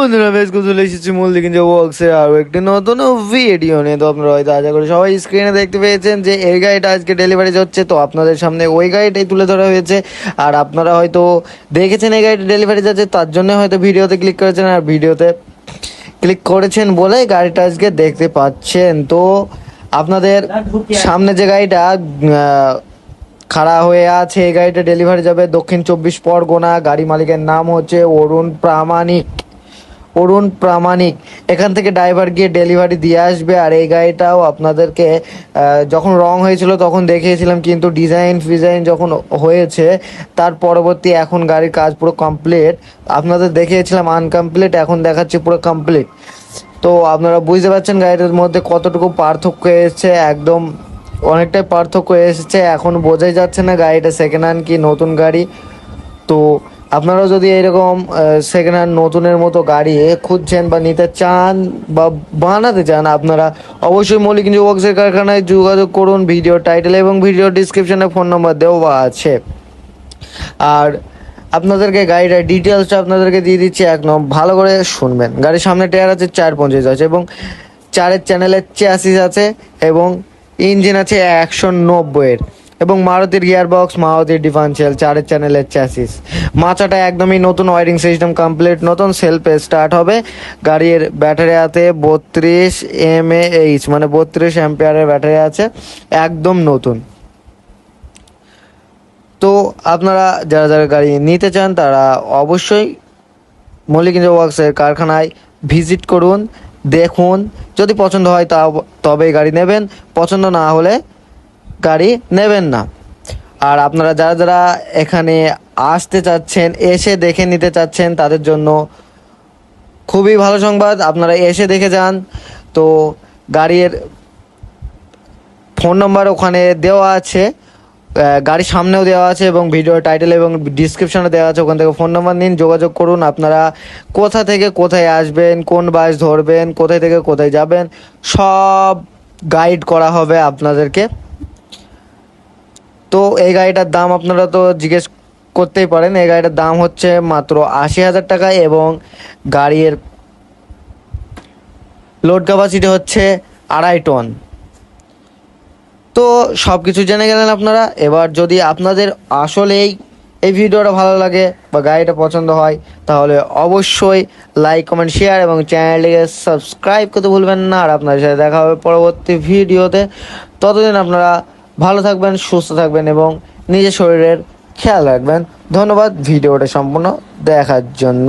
বন্ধুরা, বেশ চলে এসেছি মল্লিক যে ওয়ার্কসের আরও একটি নতুন ভিডিও নিয়ে। তো আপনারা হয়তো আশা করি সবাই স্ক্রিনে দেখতে পেয়েছেন যে এই গাড়িটা আজকে ডেলিভারি হচ্ছে। তো আপনাদের সামনে ওই গাড়িটাই তুলে ধরা হয়েছে। আর আপনারা হয়তো দেখেছেন এই গাড়িটা ডেলিভারি যাচ্ছে, তার জন্য হয়তো ভিডিওতে ক্লিক করেছেন। আর ভিডিওতে ক্লিক করেছেন বলে গাড়িটা আজকে দেখতে পাচ্ছেন। তো আপনাদের সামনে যে গাড়িটা খাড়া হয়ে আছে, এই গাড়িটা ডেলিভারি যাবে দক্ষিণ চব্বিশ পরগনা। গাড়ি মালিকের নাম হচ্ছে অরুণ প্রামাণিক। অরুণ প্রামাণিক। এখান থেকে ড্রাইভার গিয়ে ডেলিভারি দিয়ে আসবে আর এই গাড়িটাও আপনাদেরকে যখন রং হয়েছিল তখন দেখিয়েছিলাম, কিন্তু ডিজাইন ফিজাইন যখন হয়েছে, তার পরবর্তী এখন গাড়ির কাজ পুরো কমপ্লিট। আপনাদের দেখিয়েছিলাম আনকমপ্লিট, এখন দেখাচ্ছি পুরো কমপ্লিট। তো আপনারা বুঝতে পারছেন গাড়িটার মধ্যে কতটুকু পার্থক্য এসেছে, একদম অনেকটাই পার্থক্য এসেছে। এখন বোঝাই যাচ্ছে না গাড়িটা সেকেন্ড হ্যান্ড কি নতুন গাড়ি। তো আপনারাও যদি এরকম সেকেন্ড হ্যান্ড নতুনের মতো গাড়ি খুঁজছেন বা নিতে চান বা বানাতে চান, আপনারা অবশ্যই মৌলিক ওয়ার্কসের কারখানায় যোগাযোগ করুন। ভিডিও টাইটেল এবং ভিডিও ডিসক্রিপশনে ফোন নম্বর দেওয়া আছে। আর আপনাদেরকে গাড়িটার ডিটেলসটা আপনাদেরকে দিয়ে দিচ্ছি এক নম্বর ভালো করে শুনবেন। গাড়ির সামনে টায়ার আছে, চার পঞ্চাশ আছে এবং চারের চ্যানেলের চ্যাসিস আছে এবং ইঞ্জিন আছে একশো নব্বইয়ের। এবং মারুতির গিয়ার বক্স মারুতির ডিফারেন্সিয়াল চারের চ্যানেলের চ্যাসিস মাচাটা একদমই নতুন ওয়ারিং সিস্টেম কমপ্লিট নতুন সেলফে স্টার্ট হবে। গাড়ির ব্যাটারি আছে বত্রিশ এম এইচ মানে বত্রিশ অ্যাম্পিয়ারের ব্যাটারি আছে, একদম নতুন। তো আপনারা যারা যারা গাড়ি নিতে চান, তারা অবশ্যই মল্লিক ইঞ্জিন ওয়ার্কসের কারখানায় ভিজিট করুন, দেখুন। যদি পছন্দ হয় তা তবেই গাড়ি নেবেন। পছন্দ না হলে গাড়ি নেবেন না। আর আপনারা যারা যারা এখানে আসতে চাচ্ছেন, এসে দেখে নিতে চাচ্ছেন, তাদের জন্য খুবই ভালো সংবাদ। আপনারা এসে দেখে যান। তো গাড়ির ফোন নাম্বার ওখানে দেওয়া আছে। গাড়ির সামনেও দেওয়া আছে এবং ভিডিও টাইটেল এবং ডিসক্রিপশনে দেওয়া আছে। ওখান থেকে ফোন নাম্বার নিন, যোগাযোগ করুন। আপনারা কোথা থেকে কোথায় আসবেন, কোন বাস ধরবেন, কোথায় থেকে কোথায় যাবেন, সব গাইড করা হবে আপনাদেরকে। তো এই গাড়িটার দাম আপনারা তো জিজ্ঞেস করতেই পারেন, এই গাড়িটার দাম হচ্ছে মাত্র আশি হাজার টাকা এবং গাড়ির লোড ক্যাপাসিটি হচ্ছে আড়াই টন তো সব কিছু জেনে গেলেন আপনারা, এবার যদি আপনাদের আসলেই এই ভিডিওটা ভালো লাগে বা গাড়িটা পছন্দ হয়, তাহলে অবশ্যই লাইক কমেন্ট শেয়ার এবং চ্যানেলটিকে সাবস্ক্রাইব করতে ভুলবেন না। আর আপনাদের সাথে দেখা হবে পরবর্তী ভিডিওতে। ততদিন আপনারা ভালো থাকবেন সুস্থ থাকবেন এবং নিজের শরীরের খেয়াল রাখবেন। ধন্যবাদ ভিডিওটা সম্পূর্ণ দেখার জন্য।